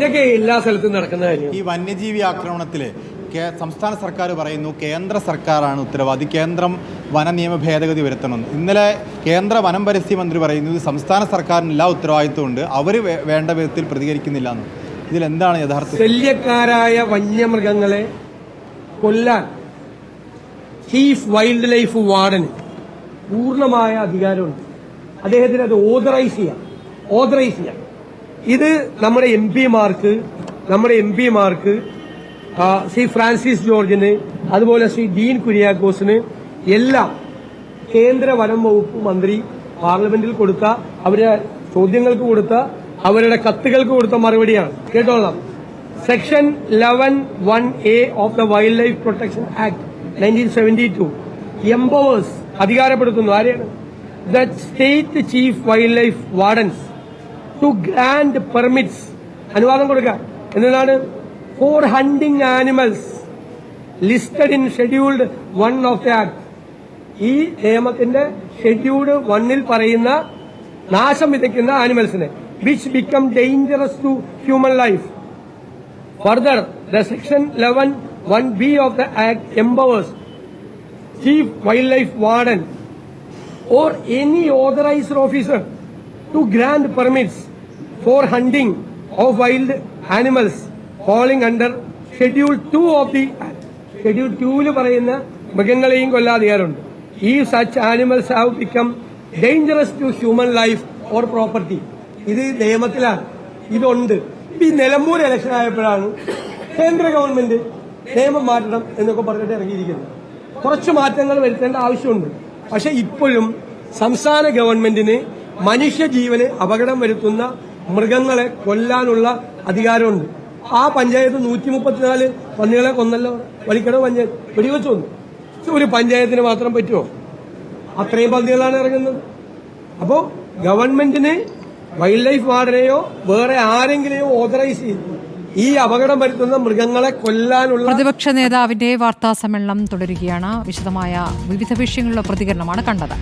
ഇതൊക്കെ എല്ലാ സ്ഥലത്തും നടക്കുന്ന കാര്യം ഈ വന്യജീവി ആക്രമണത്തിൽ സംസ്ഥാന സർക്കാർ പറയുന്നു കേന്ദ്ര സർക്കാരാണ് ഉത്തരവാദി കേന്ദ്രം വന നിയമ ഭേദഗതി വരുത്തണമെന്ന്. ഇന്നലെ കേന്ദ്ര വനം പരിസ്ഥിതി മന്ത്രി പറയുന്നു ഇത് സംസ്ഥാന സർക്കാരിന് എല്ലാ ഉത്തരവാദിത്വമുണ്ട്. അവർ വേണ്ട വിധത്തിൽ പ്രതികരിക്കുന്നില്ല എന്ന്. ഇതിലെന്താണ് യഥാർത്ഥം ശല്യക്കാരായ വന്യമൃഗങ്ങളെ കൊല്ലാൻ ചീഫ് വൈൽഡ് ലൈഫ് വാർഡന് പൂർണമായ അധികാരമുണ്ട്. അദ്ദേഹത്തിന് അത് ഓതറൈസ് ചെയ്യാം. ഓതറൈസ് ചെയ്യാം. ഇത് നമ്മുടെ എം പിമാർക്ക് നമ്മുടെ എം പിമാർക്ക് ശ്രീ ഫ്രാൻസിസ് ജോർജിന് അതുപോലെ ശ്രീ ഡീൻ കുര്യാക്കോസിന് എല്ലാം കേന്ദ്ര വനം വകുപ്പ് മന്ത്രി പാർലമെന്റിൽ കൊടുത്ത അവരുടെ ചോദ്യങ്ങൾക്ക് കൊടുത്ത അവരുടെ കത്തുകൾക്ക് കൊടുത്ത മറുപടിയാണ്. കേട്ടോളാം. Section eleven one A of the wildlife protection act nineteen seventy two empowers അധികാരപ്പെടുത്തുന്നു. ആരെയാണ്? The state chief wildlife wardens to grant permits അനുവാദം കൊടുക്കുക. എന്നതാണ് for hunting animals listed in scheduled one of the act ഈ നിയമത്തിന്റെ scheduled വണ്ണിൽ പറയുന്ന നാശം വിതയ്ക്കുന്ന ആനിമൽസിനെ which become dangerous to human life further the section eleven one B of the act empowers chief wildlife warden or any authorised officer to grant permits. Of wild animals falling under Schedule 2 of the Act. Schedule 2 ൽ പറയുന്ന മൃഗങ്ങളെയും കൊല്ലാതെയാറുണ്ട് ഈ such animals have become dangerous to human life or property ഇത് നിയമത്തിലാണ്. ഇതുണ്ട്. ഈ Nilambur election ആയപ്പോഴാണ് കേന്ദ്ര ഗവൺമെന്റ് നിയമം മാറ്റണം എന്നൊക്കെ പറഞ്ഞിട്ട് ഇറങ്ങിയിരിക്കുന്നത്. കുറച്ച് മാറ്റങ്ങൾ വരുത്തേണ്ട ആവശ്യമുണ്ട്. പക്ഷെ ഇപ്പോഴും സംസ്ഥാന ഗവൺമെന്റിന് മനുഷ്യജീവന് അപകടം വരുത്തുന്ന മൃഗങ്ങളെ കൊല്ലാനുള്ള അധികാരമുണ്ട്. ആ പഞ്ചായത്ത് നൂറ്റി മുപ്പത്തിനാല് പന്നികളെ കൊന്നല്ലോ. വലിക്കട പഞ്ചായത്ത് വെടിവെച്ച് വന്നു ഒരു പഞ്ചായത്തിന് മാത്രം പറ്റുമോ? അത്രയും പന്നികളാണ് ഇറങ്ങുന്നത്. അപ്പോ ഗവൺമെന്റിന് വൈൽഡ് ലൈഫ് വാർഡനെയോ വേറെ ആരെങ്കിലെയോ ഓതറൈസ് ചെയ്തു. ഈ അപകടം വരുത്തുന്ന മൃഗങ്ങളെ കൊല്ലാനുള്ള പ്രതിപക്ഷ നേതാവിന്റെ വാർത്താ സമ്മേളനം തുടരുകയാണ്. വിശദമായ വിവിധ വിഷയങ്ങളിലുള്ള പ്രതികരണമാണ് കണ്ടത്.